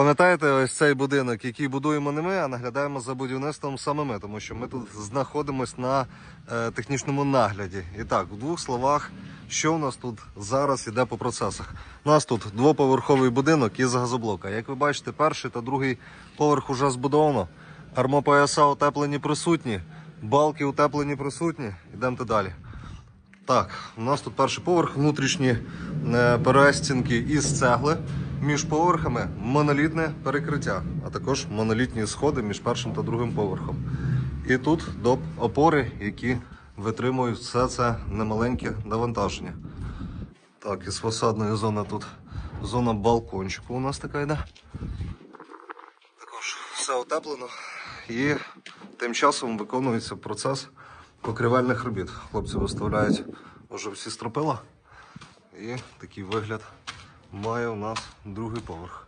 Пам'ятаєте, ось цей будинок, який будуємо не ми, а наглядаємо за будівництвом саме ми, тому що ми тут знаходимося на е, технічному нагляді. І так, в двох словах, що у нас тут зараз іде по процесах. У нас тут двоповерховий будинок із газоблока. Як ви бачите, перший та другий поверх уже збудовано. Армопояса утеплені присутні, балки утеплені присутні. Йдемте далі. Так, у нас тут перший поверх, внутрішні е, перестінки із цегли. Між поверхами монолітне перекриття, а також монолітні сходи між першим та другим поверхом. І тут доп опори, які витримують все це немаленьке навантаження. Так, із фасадної зони тут зона балкончику у нас така йде. Також все утеплено. І тим часом виконується процес покривальних робіт. Хлопці виставляють вже всі стропила. І такий вигляд має у нас другий поверх.